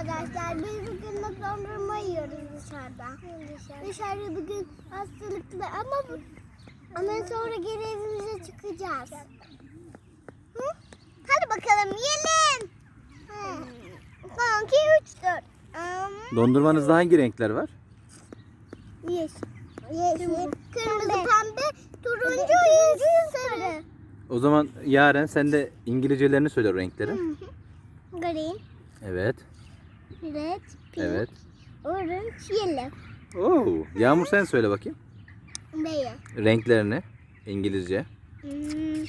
arkadaşlar. Biz bugün dondurma yiyoruz dışarıda. Dışarıda bugün hastalıklı ama bu- ama sonra geri evimize çıkacağız. Hı? Hadi bakalım yiyelim. Hı. Son, iki, üç, dört. Um, Dondurmanızda hangi renkler var? yeşil. Yeşil. Kırmızı, pembe, turuncu, turuncu, sarı. O zaman Yaren sen de İngilizcelerini söyle renkleri. Green, Evet. Red, pink, Evet. orange, yellow. Oo. Yağmur sen söyle bakayım. Beyaz. Renklerini İngilizce. Hmm,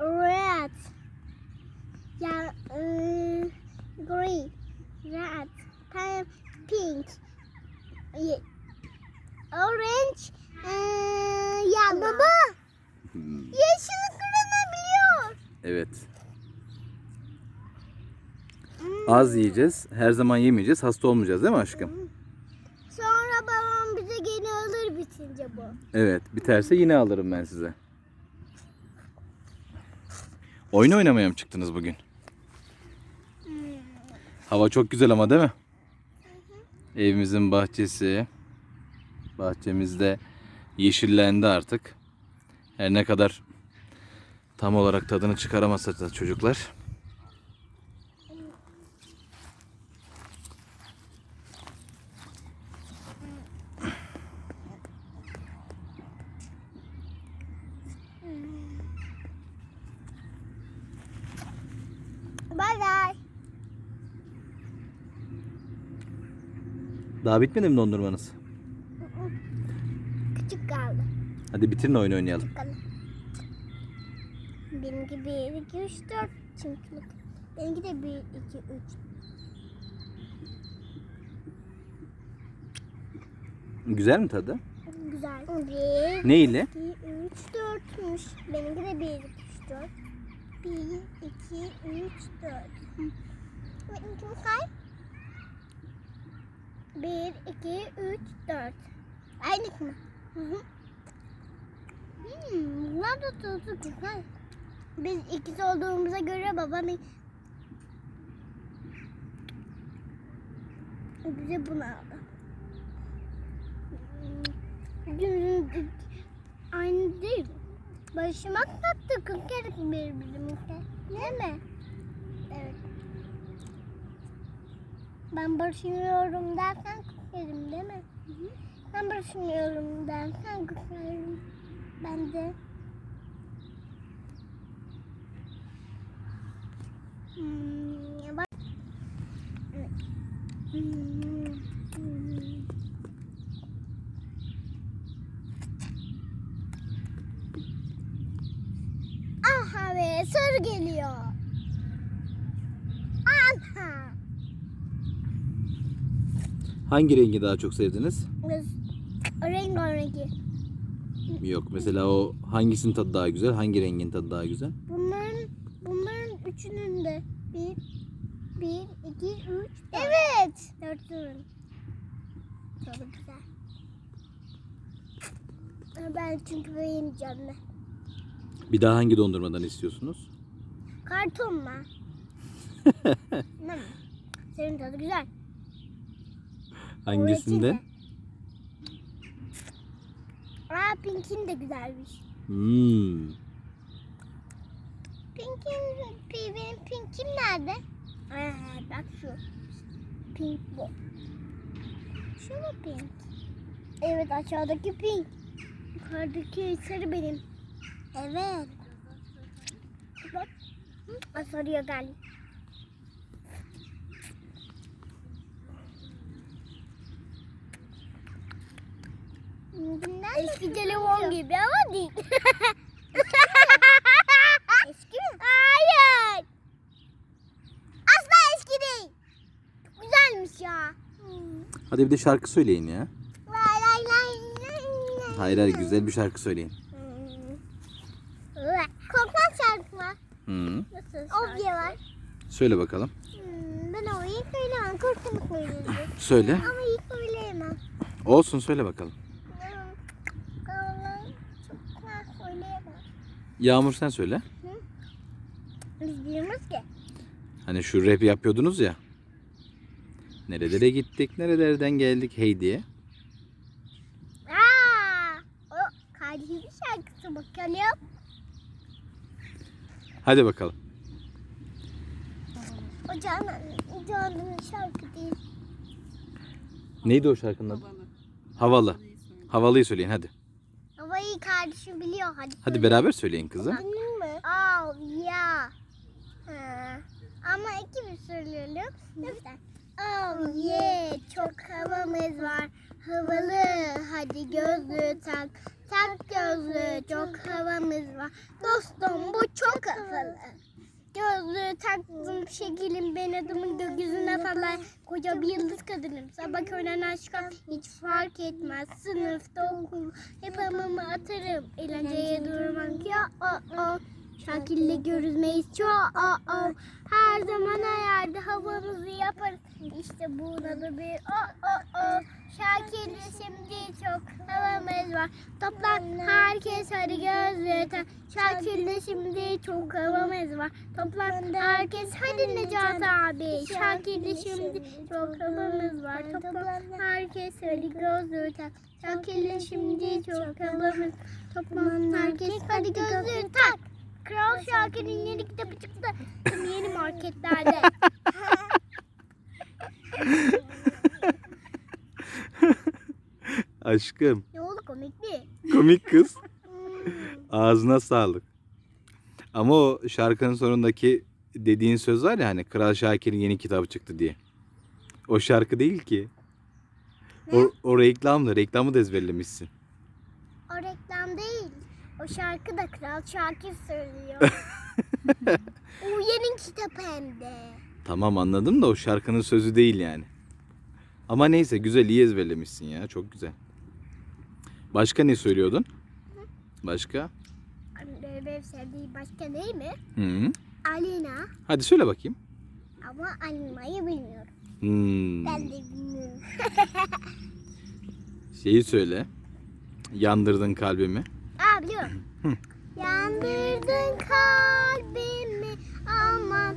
red. Ya, ıı, green, red, pink, orange, ıı, yellow. Baba, Hmm, yeşil kırılabiliyor. Evet. Hmm. Az yiyeceğiz. Her zaman yemeyeceğiz. Hasta olmayacağız değil mi aşkım? Sonra babam bize gene alır bitince bu. Evet. Biterse yine alırım ben size. Oyun oynamaya mı çıktınız bugün? Hava çok güzel ama değil mi? Evimizin bahçesi. Bahçemizde yeşillendi artık. Her ne kadar tam olarak tadını çıkaramasa da çocuklar. Daha bitmedi mi dondurmanız? Küçük kaldı. Hadi bitirin oyun oynayalım. Benimki 1, 2, 3, 4 çünkü. Benimki de 1, 2, 3. Güzel mi tadı? Güzel. 1, Ne ile? 2, 3, 4'müş. Benimki de 1, 2, 3, 4. 1, 2, 3, 4. Benimki kay? 1, 2, 3, 4. Aynı mı? Hı hı. Hmm, bunlar da tadı güzel. Biz ikiz olduğumuza göre babam bize bunu aldı. Aynı değil. Başımak tattı kırk kere birbirimizle. Değil mi? Evet. Ben barışmıyorum dersen kırk yerim değil mi? Ben barışmıyorum dersen kırk yerim. Ben de. Hmm, bak. Hmm. Aha be sarı geliyor. Aha. Hangi rengi daha çok sevdiniz? Rengarengi. Yok mesela o hangisinin tadı daha güzel? Hangi rengin tadı daha güzel? Bunların bunların üçünün de bir bir iki üç Evet. Dört ürün. Çok güzel. Ben çünkü böyle yemeyeceğim de. Bir daha hangi dondurmadan istiyorsunuz? Karton mu? Senin tadı güzel. Hangisinde? Aa Pink'in de güzelmiş. Hmm. Pink'in, pi- benim Pink'im nerede? Aa, bak şu. Pink bu. Şu mu Pink? Evet aşağıdaki Pink. Yukarıdaki sarı benim. Evet. Bak. Sarıya gel. Eski telefon gibi ama değil. eski mi? Hayır. Asla eski değil. Çok güzelmiş ya. Hadi bir de şarkı söyleyin ya. Lay lay lay lay. Hayır hayır güzel bir şarkı söyleyin. Korkmaz şarkı var. Nasıl Obye var. Söyle bakalım. Hmm, ben o iyi söyleyemem. Korktum söyleyeceğim. Söyle. Ama iyi söyleyemem. Olsun söyle bakalım. Hmm, ama çok güzel söyleyemem. Yağmur sen söyle. Biz bilmiyoruz ki. Hani şu rap yapıyordunuz ya. Nerelere gittik, nerelerden geldik hey diye. Aa, o kardeşimin şarkısı bakalım. Hadi bakalım. O Canan, Canan'ın şarkı değil. Neydi o şarkının adı? Havalı. Havalıyı söyleyin hadi. Havayı kardeşim biliyor. Hadi. Hadi beraber söyleyin kızım. Benim mi? Oh yeah. Ha. Ama ikimiz söyleyelim. Lütfen. Oh yeah. Çok havamız var. Havalı. Hadi gözlüğü tak. Tak gözlüğü. Çok havamız var. Dostum bu çok havalı. Gözlüğü taktım şekilim ben adımın gökyüzüne falan koca bir yıldız kadınım sabah öğlen aşkım. Hiç fark etmez sınıfta okul hep hamamı atarım eğlenceye durmak ya o o Şakil'le görüşmeyiz. Çok her zaman her yerde havamızı yaparız. İşte buna da bir o o o Şakil'le şimdi çok havamız var. Toplan herkes hadi gözlüğü tak Şakir'le şimdi çok havamız var. Toplan herkes hadi Necat abi. Şakir'le şimdi çok havamız var. Toplan herkes hadi gözlüğü tak. Şakir'le şimdi çok havamız Toplan herkes hadi gözlüğü tak. Kral Şakir'in yeni kitabı çıktı. Yeni marketlerde. Aşkım. ne oldu komik mi? Komik kız. Hmm. Ağzına sağlık. Ama o şarkının sonundaki dediğin söz var ya hani Kral Şakir'in yeni kitabı çıktı diye. O şarkı değil ki. O, o reklamdı. Reklamı da ezberlemişsin. O reklam değil. O şarkı da Kral Şakir söylüyor. o yeni kitap hem de. Tamam anladım da o şarkının sözü değil yani. Ama neyse güzel iyi ezberlemişsin ya. Çok güzel. Başka ne söylüyordun? Başka? Benim sevdiğim başka değil mi? Hı. Alina. Hadi söyle bakayım. Ama Alina'yı bilmiyorum. Hmm. Ben de bilmiyorum. Şeyi söyle. Yandırdın kalbimi. Aa biliyorum. Yandırdın kalbimi aman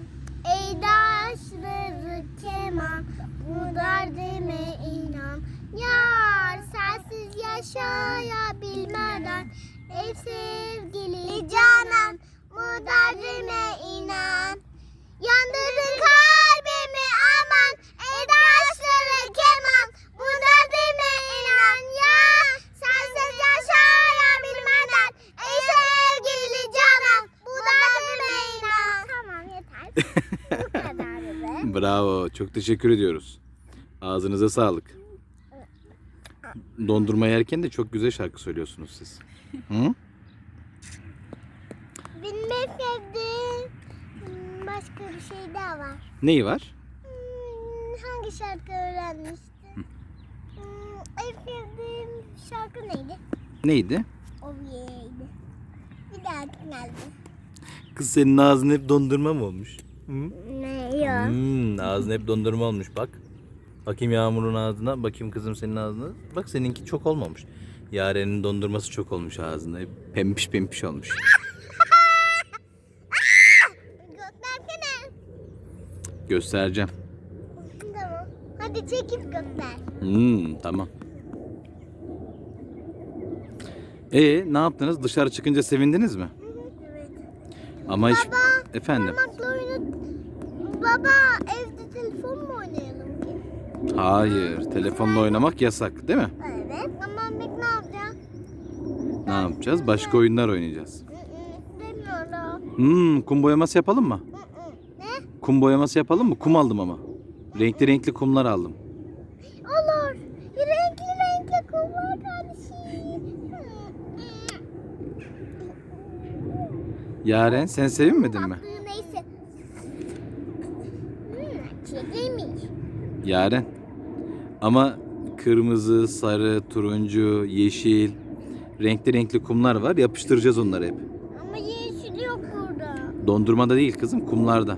Ey daşları keman. Bu derdime inan Yar sensiz yaşayabilmeden. Ey sevgili canan Bu derdime inan Yandırdın kalbimi aman Ey daşları keman Bu derdime inan ya Sensiz yaşayabilmeden Ey sevgili canım Bu derdime inan Tamam yeter Bu kadar be Bravo. Çok teşekkür ediyoruz. Ağzınıza sağlık. Dondurma yerken de çok güzel şarkı söylüyorsunuz siz. Hı? Benim en sevdiğim başka bir şey daha var Neyi var? Hmm, Hangi şarkı öğrenmiştin? Hmm, En sevdiğim şarkı neydi? Neydi? Ovyeydi Bir daha geldi Kız senin ağzın hep dondurma mı olmuş? Hı? Ne ya? Hmm, ağzın hep dondurma olmuş bak. Bakayım Yağmur'un ağzına, bakayım kızım senin ağzına. Bak seninki çok olmamış. Yaren'in dondurması çok olmuş ağzında. Hep Pempiş pempiş olmuş. Göstersene. Göstereceğim. Tamam. Hadi çekip göster. Hmm, tamam. E ne yaptınız? Dışarı çıkınca sevindiniz mi? Evet. Ama hiç... Baba, Efendim? Oyunu... Baba evde telefon mu oynayalım ki? Hayır. Telefonla oynamak yasak değil mi? Evet. Ama biz ne yapacağız? Ne yapacağız? Başka oyunlar oynayacağız. Hı hı, İstemiyorum. Hmm, kum boyaması yapalım mı? Hı hı. Ne? Kum boyaması yapalım mı? Kum aldım ama. Renkli renkli kumlar aldım. Olur. Renkli renkli kumlar kardeşim. Hı, hı. Yaren sen sevinmedin mi? Tatlı neyse. Hmm, çekilmiş. Yaren. Ama kırmızı, sarı, turuncu, yeşil, renkli renkli kumlar var. Yapıştıracağız onları hep. Ama yeşil yok burada. Dondurmada değil kızım, kumlarda.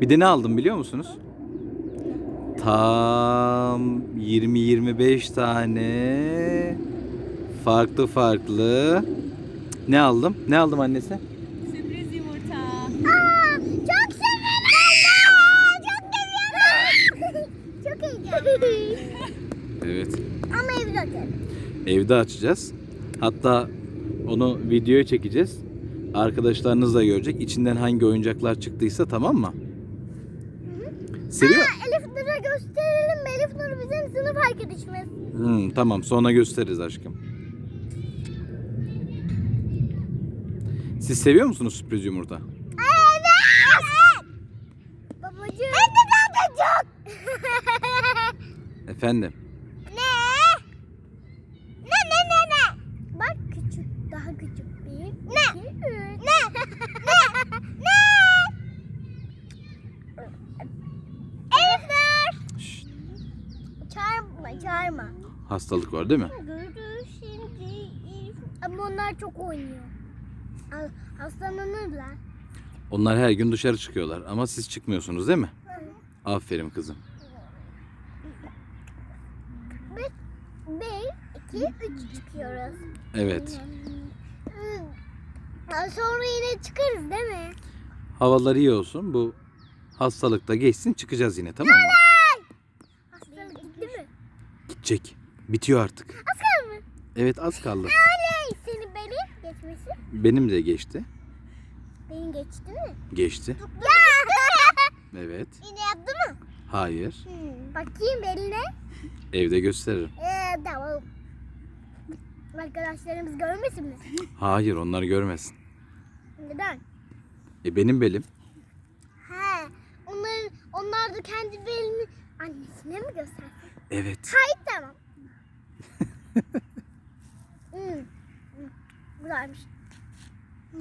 Bir de ne aldım biliyor musunuz? Tam 20-25 tane farklı farklı ne aldım? Ne aldım annesi? Evet. Ama evde açalım. Evde açacağız. Hatta onu videoya çekeceğiz. Arkadaşlarınız da görecek. İçinden hangi oyuncaklar çıktıysa tamam mı? Seviyor. Elif Nur'a gösterelim? Elif Nur bizim sınıf arkadaşımız. Hmm, tamam sonra gösteririz aşkım. Siz seviyor musunuz sürpriz yumurta? Efendim. ne? Ne ne ne ne? Bak küçük, daha küçük bir. Ne? Ne? Ne? ne? Elif Nur. Şşt, Çağırma, çağırma. hastalık var değil mi? Görür şimdi. Ama onlar çok oynuyor. Ha- Hastalanırlar. Onlar her gün dışarı çıkıyorlar ama siz çıkmıyorsunuz değil mi? Aferin kızım. Bir, iki, üç çıkıyoruz. Evet. Hmm. Sonra yine çıkarız değil mi? Havalar iyi olsun. Bu hastalık da geçsin çıkacağız yine tamam mı? Hastalık gitti mi? Gidecek. Bitiyor artık. Asıl mı? Evet az kaldı. Oley! Senin benim geçmesi. Benim de geçti. Benim geçti mi? Geçti. Evet. Yine yaptı mı? Hayır. Hmm. Bakayım beline. Evde gösteririm. Ee, tamam. Arkadaşlarımız görmesin mi? Hayır onlar görmesin. Neden? E benim belim. He. Onlar, onlar da kendi belini annesine mi göstersin? Evet. Hayır tamam. hmm. hmm, Güzelmiş. Hmm.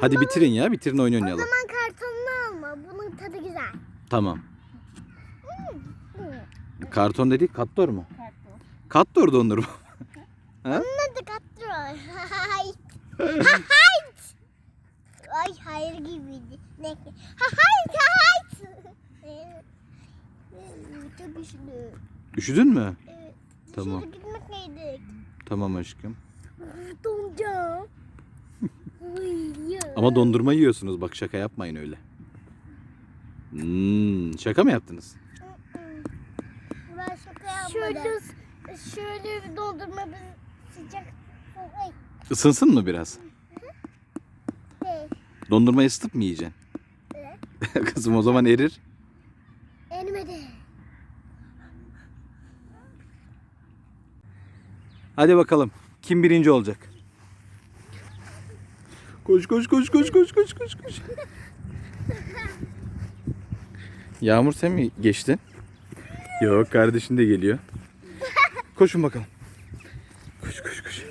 Hadi bitirin ya. Bitirin oyun O oynayalım. zaman kartonunu alma. Bunun tadı güzel. Tamam. Hmm. Karton dedik kattor mu? Kattor dondurma. Ha? Onun adı katro. Hayır. Hayır. Ay hayır gibiydi. Ne? Hayır hayır. Çok üşüdü. Üşüdün mü? Evet. Tamam. Dışarı gitmek neydik? Tamam aşkım. Donacağım. Ama dondurma yiyorsunuz. Bak şaka yapmayın öyle. Hmm, şaka mı yaptınız? Ben şaka yapmadım. Şöyle, şöyle bir dondurma bir sıcak. Isınsın mı biraz? Dondurmayı ısıtıp mı yiyeceksin? evet. Kızım o zaman erir. Erimedi. Hadi bakalım. Kim birinci olacak? Koş koş koş koş koş koş koş koş. Yağmur sen mi geçtin? Yok kardeşin de geliyor. Koşun bakalım. Koş koş koş.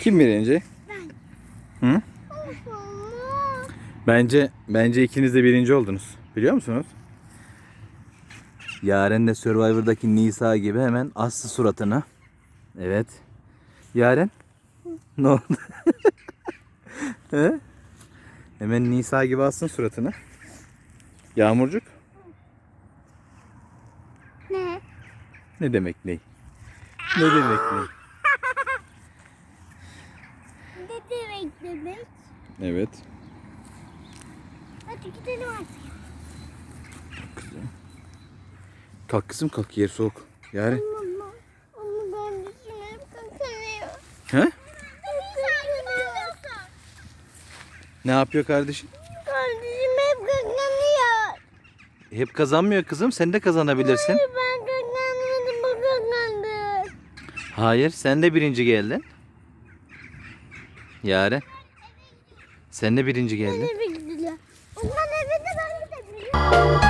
Kim birinci? Hı? Bence bence ikiniz de birinci oldunuz. Biliyor musunuz? Yaren de Survivor'daki Nisa gibi hemen aslı suratını. Evet. Yaren? Ne oldu? He? Hemen Nisa gibi assın suratını. Yağmurcuk? Ne? Ne demek ne? Ne demek ne? Ne demek demek? Evet. Hadi gidelim artık. Kalk kızım kalk yer soğuk. Ben kakanıyor. He? Ne yapıyor kardeşin? Kardeşim hep kakanıyor. Hep kazanmıyor kızım. Sen de kazanabilirsin. Hayır ben kakanmadım bu kakandı. Hayır, sen de birinci geldin. Yaren. Sen de birinci geldin. Eve gidiyor. O zaman eve de ben gidebilirim.